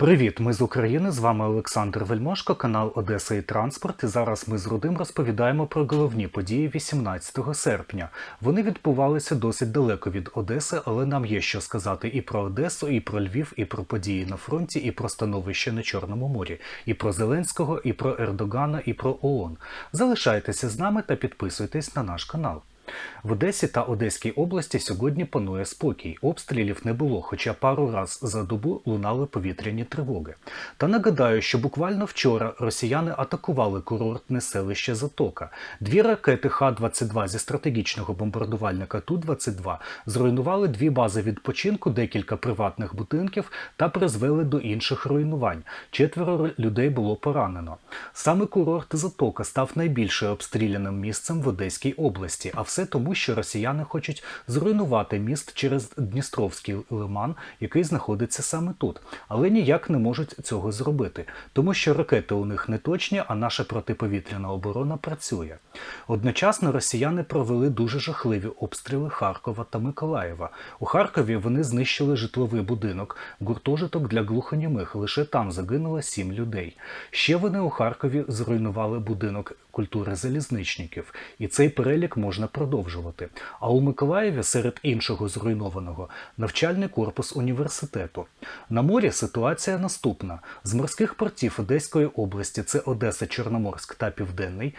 Привіт, ми з України. З вами Олександр Вельмошко, канал Одеса і Транспорт. І зараз ми з Рудим розповідаємо про головні події 18 серпня. Вони відбувалися досить далеко від Одеси, але нам є що сказати і про Одесу, і про Львів, і про події на фронті, і про становище на Чорному морі, і про Зеленського, і про Ердогана, і про ООН. Залишайтеся з нами та підписуйтесь на наш канал. В Одесі та Одеській області сьогодні панує спокій. Обстрілів не було, хоча пару раз за добу лунали повітряні тривоги. Та нагадаю, що буквально вчора росіяни атакували курортне селище Затока. Дві ракети Х-22 зі стратегічного бомбардувальника Ту-22 зруйнували дві бази відпочинку, декілька приватних будинків та призвели до інших руйнувань. Четверо людей було поранено. Саме курорт Затока став найбільше обстріляним місцем в Одеській області, а все тому, що росіяни хочуть зруйнувати міст через Дністровський лиман, який знаходиться саме тут, але ніяк не можуть цього зробити, тому що ракети у них не точні, а наша протиповітряна оборона працює. Одночасно росіяни провели дуже жахливі обстріли Харкова та Миколаєва. У Харкові вони знищили житловий будинок, гуртожиток для глухонімих. Лише там загинуло сім людей. Ще вони у Харкові зруйнували будинок культури залізничників, і цей перелік можна продовжувати. А у Миколаєві серед іншого зруйнованого навчальний корпус університету. На морі ситуація наступна: з морських портів Одеської області, це Одеса, Чорноморськ та Південний,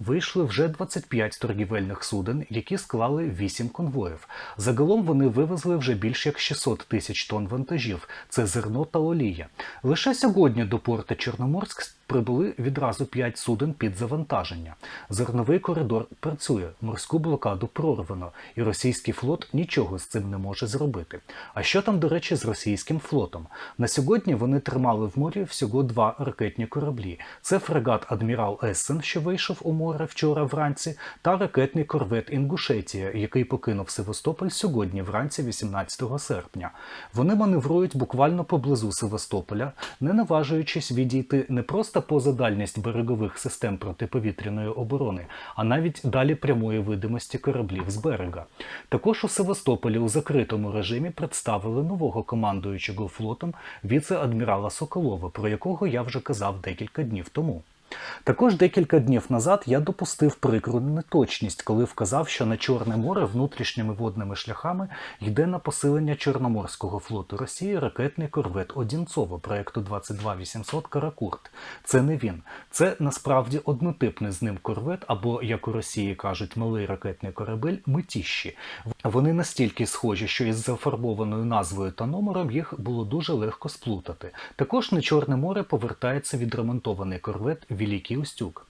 вийшли вже 25 торгівельних суден, які склали 8 конвоїв. Загалом вони вивезли вже більш як 600 тисяч тонн вантажів. Це зерно та олія. Лише сьогодні до порту Чорноморськ прибули відразу 5 суден під завантаження. Зерновий коридор працює, морську блокаду прорвано, і російський флот нічого з цим не може зробити. А що там, до речі, з російським флотом? На сьогодні вони тримали в морі всього два ракетні кораблі: це фрегат Адмірал Ессен, що вийшов у море вчора вранці, та ракетний корвет Інгушетія, який покинув Севастополь сьогодні вранці, 18 серпня. Вони маневрують буквально поблизу Севастополя, не наважуючись відійти не просто поза дальність берегових систем протиповітряної оборони, а навіть далі прямої видимості кораблів з берега. Також у Севастополі у закритому режимі представили нового командуючого флотом віце-адмірала Соколова, про якого я вже казав декілька днів тому. Також декілька днів назад я допустив прикру неточність, коли вказав, що на Чорне море внутрішніми водними шляхами йде на посилення Чорноморського флоту Росії ракетний корвет Одінцово проекту 22800 Каракурт. Це не він. Це насправді однотипний з ним корвет, або, як у Росії кажуть, малий ракетний корабель Митіщі. Вони настільки схожі, що із зафарбованою назвою та номером їх було дуже легко сплутати. Також на Чорне море повертається відремонтований корвет Великий Устюг.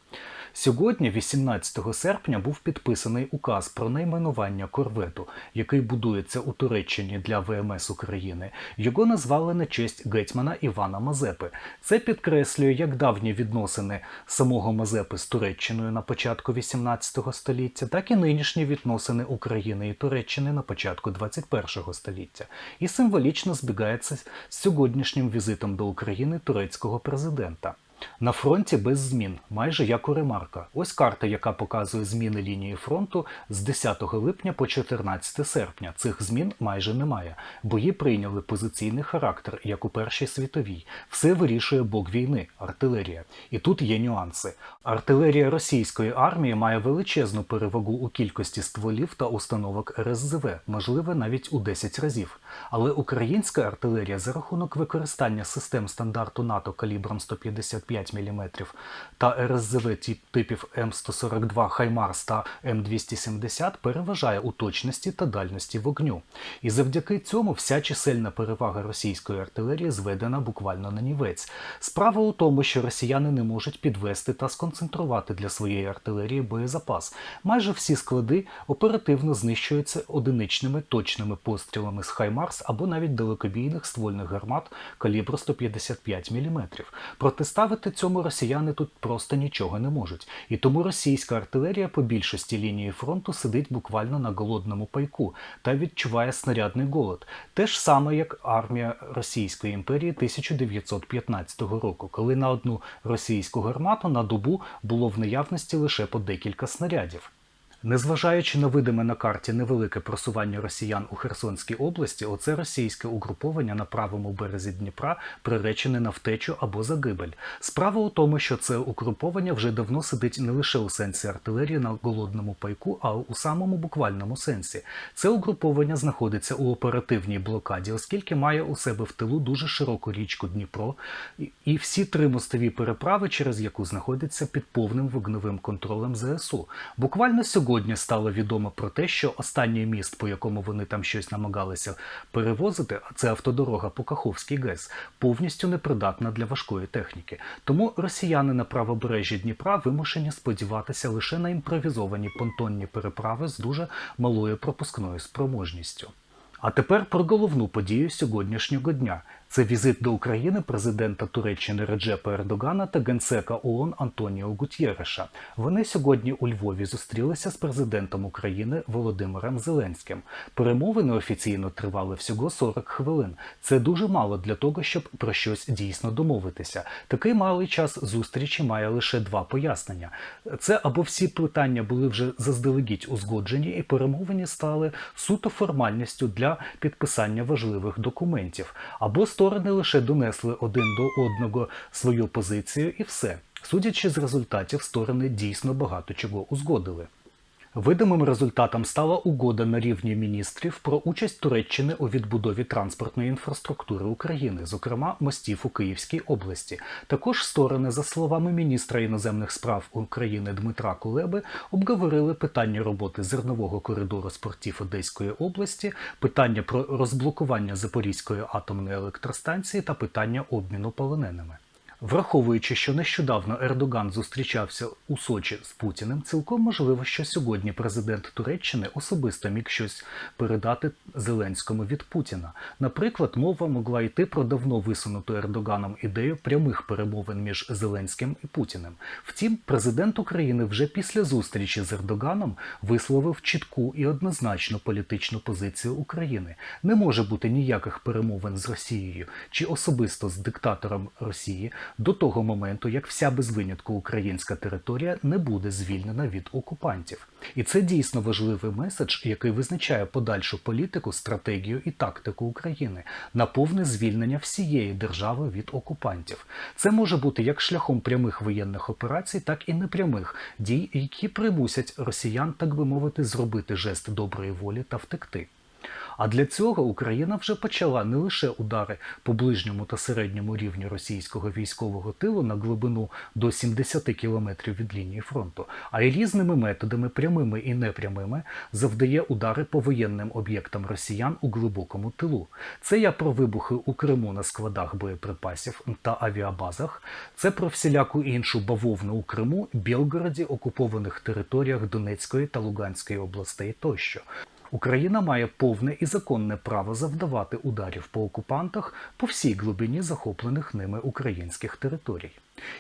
Сьогодні, 18 серпня, був підписаний указ про найменування корвету, який будується у Туреччині для ВМС України. Його назвали на честь гетьмана Івана Мазепи. Це підкреслює як давні відносини самого Мазепи з Туреччиною на початку 18 століття, так і нинішні відносини України і Туреччини на початку 21 століття, і символічно збігається з сьогоднішнім візитом до України турецького президента. На фронті без змін, майже як у ремарка. Ось карта, яка показує зміни лінії фронту з 10 липня по 14 серпня. Цих змін майже немає. Бої прийняли позиційний характер, як у Першій світовій. Все вирішує бок війни артилерія. І тут є нюанси. Артилерія російської армії має величезну перевагу у кількості стволів та установок РСЗВ, можливо, навіть у 10 разів. Але українська артилерія за рахунок використання систем стандарту НАТО калібром 155 мм та РСЗВ типів М142 Хаймарс та М270 переважає у точності та дальності вогню. І завдяки цьому вся чисельна перевага російської артилерії зведена буквально на нівець. Справа у тому, що росіяни не можуть підвести та сконцентрувати для своєї артилерії боєзапас. Майже всі склади оперативно знищуються одиничними точними пострілами з Хаймарс або навіть далекобійних ствольних гармат калібру 155 мм. Протиставити цьому росіяни тут просто нічого не можуть. І тому російська артилерія по більшості лінії фронту сидить буквально на голодному пайку та відчуває снарядний голод. Те ж саме, як армія Російської імперії 1915 року, коли на одну російську гармату на добу було в наявності лише по декілька снарядів. Незважаючи на видиме на карті невелике просування росіян у Херсонській області, оце російське угруповання на правому березі Дніпра приречене на втечу або загибель. Справа у тому, що це угруповання вже давно сидить не лише у сенсі артилерії на голодному пайку, а у самому буквальному сенсі. Це угруповання знаходиться у оперативній блокаді, оскільки має у себе в тилу дуже широку річку Дніпро і- всі три мостові переправи, через яку знаходиться під повним вогневим контролем ЗСУ. Буквально сьогодні стало відомо про те, що останній міст, по якому вони там щось намагалися перевозити, а це автодорога по Каховській ГЕС, повністю непридатна для важкої техніки. Тому росіяни на правобережжі Дніпра вимушені сподіватися лише на імпровізовані понтонні переправи з дуже малою пропускною спроможністю. А тепер про головну подію сьогоднішнього дня. Це візит до України президента Туреччини Реджепа Ердогана та генсека ООН Антоніо Гутєреша. Вони сьогодні у Львові зустрілися з президентом України Володимиром Зеленським. Перемовини офіційно тривали всього 40 хвилин. Це дуже мало для того, щоб про щось дійсно домовитися. Такий малий час зустрічі має лише два пояснення: це або всі питання були вже заздалегідь узгоджені, і перемовини стали суто формальністю для підписання важливих документів, або сторони лише донесли один до одного свою позицію, і все. Судячи з результатів, сторони дійсно багато чого узгодили. Видимим результатом стала угода на рівні міністрів про участь Туреччини у відбудові транспортної інфраструктури України, зокрема мостів у Київській області. Також сторони, за словами міністра іноземних справ України Дмитра Кулеби, обговорили питання роботи зернового коридору з портів Одеської області, питання про розблокування Запорізької атомної електростанції та питання обміну полоненими. Враховуючи, що нещодавно Ердоган зустрічався у Сочі з Путіним, цілком можливо, що сьогодні президент Туреччини особисто міг щось передати Зеленському від Путіна. Наприклад, мова могла йти про давно висунуту Ердоганом ідею прямих перемовин між Зеленським і Путіним. Втім, президент України вже після зустрічі з Ердоганом висловив чітку і однозначну політичну позицію України. Не може бути ніяких перемовин з Росією чи особисто з диктатором Росії до того моменту, як вся без винятку українська територія не буде звільнена від окупантів. І це дійсно важливий меседж, який визначає подальшу політику, стратегію і тактику України на повне звільнення всієї держави від окупантів. Це може бути як шляхом прямих воєнних операцій, так і непрямих дій, які примусять росіян, так би мовити, зробити жест доброї волі та втекти. А для цього Україна вже почала не лише удари по ближньому та середньому рівню російського військового тилу на глибину до 70 кілометрів від лінії фронту, а й різними методами, прямими і непрямими, завдає удари по воєнним об'єктам росіян у глибокому тилу. Це я про вибухи у Криму на складах боєприпасів та авіабазах. Це про всіляку іншу бавовну у Криму, Білгороді, окупованих територіях Донецької та Луганської областей тощо. Україна має повне і законне право завдавати ударів по окупантах по всій глибині захоплених ними українських територій.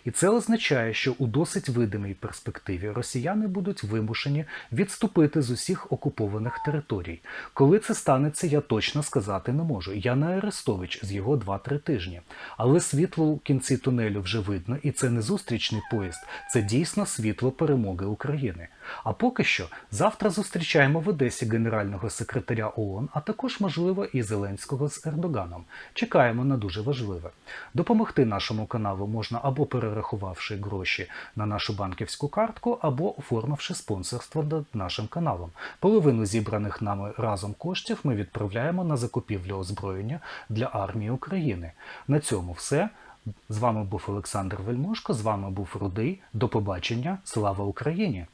І це означає, що у досить видимій перспективі росіяни будуть вимушені відступити з усіх окупованих територій. Коли це станеться, я точно сказати не можу. Я не Арестович з його 2-3 тижні. Але світло у кінці тунелю вже видно, і це не зустрічний поїзд, це дійсно світло перемоги України. А поки що завтра зустрічаємо в Одесі генерального секретаря ООН, а також, можливо, і Зеленського з Ердоганом. Чекаємо на дуже важливе. Допомогти нашому каналу можна перерахувавши гроші на нашу банківську картку, або оформивши спонсорство над нашим каналом. Половину зібраних нами разом коштів ми відправляємо на закупівлю озброєння для армії України. На цьому все. З вами був Олександр Вельмошко, з вами був Рудий. До побачення. Слава Україні!